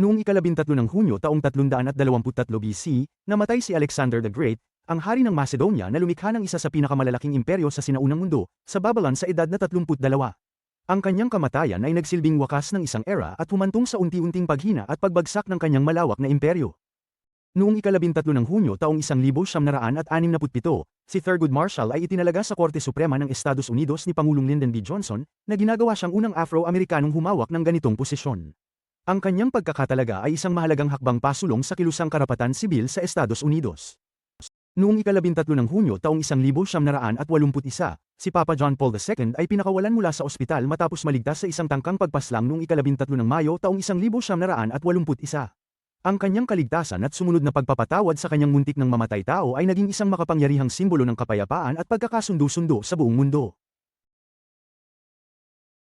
Noong ikalabintatlo ng Hunyo taong 323 BC, namatay si Alexander the Great, ang hari ng Macedonia na lumikha ng isa sa pinakamalalaking imperyo sa sinaunang mundo, sa Babylon sa edad na 32. Ang kanyang kamatayan ay nagsilbing wakas ng isang era at humantong sa unti-unting paghina at pagbagsak ng kanyang malawak na imperyo. Noong ikalabintatlo ng Hunyo taong 1967, si Thurgood Marshall ay itinalaga sa Korte Suprema ng Estados Unidos ni Pangulong Lyndon B. Johnson na ginagawa siyang unang Afro-Amerikanong humawak ng ganitong posisyon. Ang kanyang pagkakatalaga ay isang mahalagang hakbang pasulong sa kilusang karapatan sibil sa Estados Unidos. Noong ikalabintatlo ng Hunyo taong 1981, si Papa John Paul II ay pinakawalan mula sa ospital matapos maligtas sa isang tangkang pagpaslang noong ikalabintatlo ng Mayo taong 1981. Ang kanyang kaligtasan at sumunod na pagpapatawad sa kanyang muntik ng mamatay tao ay naging isang makapangyarihang simbolo ng kapayapaan at pagkakasundo-sundo sa buong mundo.